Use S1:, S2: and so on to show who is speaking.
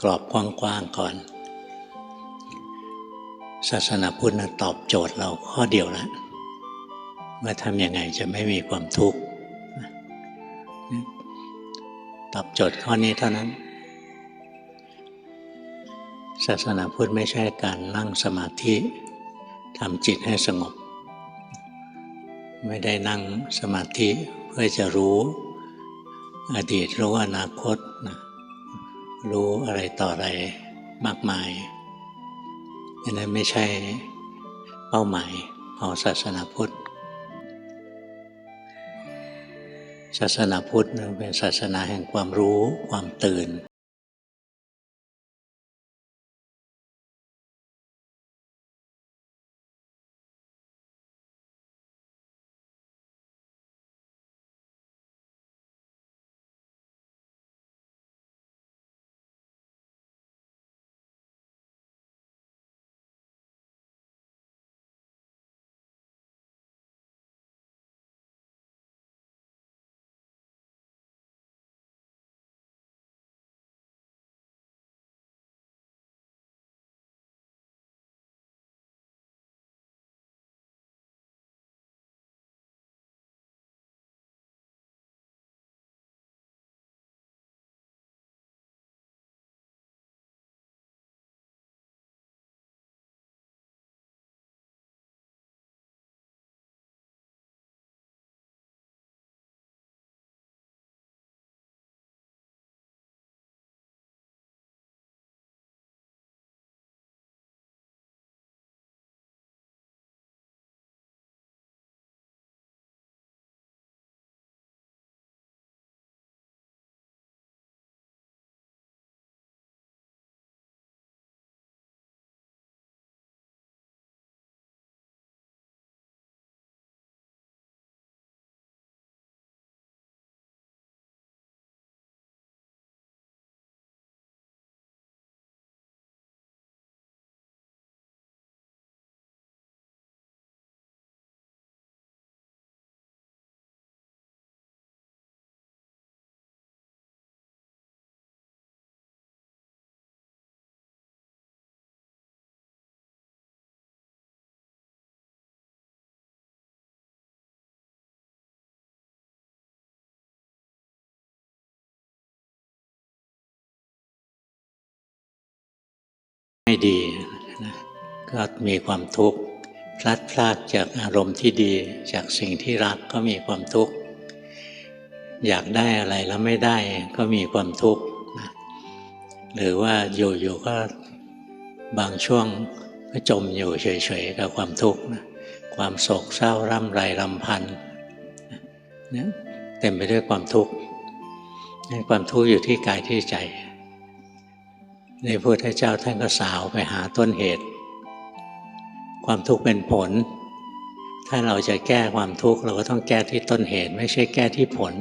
S1: กรอบกว้างๆก่อน ศาสนาพุทธนะตอบโจทย์เราข้อเดียวแล้วว่าทำยังไงจะไม่มีความทุกข์ตอบโจทย์ข้อนี้เท่านั้น ศาสนาพุทธไม่ใช่การนั่งสมาธิทำจิตให้สงบ ไม่ได้นั่งสมาธิเพื่อจะรู้ อดีตรู้อนาคตนะ รู้อะไรต่ออะไรมากมายอันนั้นไม่ใช่เป้าหมายของศาสนาพุทธ ศาสนาพุทธเป็นศาสนาแห่งความรู้ความตื่น ไม่ดีก็มีความทุกข์พลัดพรากจากอารมณ์ที่ดีจากสิ่งที่รักก็มีความทุกข์อยากได้อะไรแล้วไม่ได้ก็มีความทุกข์หรือว่าอยู่ๆก็บางช่วงก็จมอยู่เฉยๆกับความทุกข์ความโศกเศร้าร่ำไรรำพันเต็มไปด้วยความทุกข์ความทุกข์อยู่ที่กายที่ใจ นพุทธเจ้าท่านก็สาวไปหาต้นเหตุ ความทุกข์เป็นผล ถ้าเราจะแก้ความทุกข์เราก็ต้องแก้ที่ต้นเหตุ ไม่ใช่แก้ที่ผล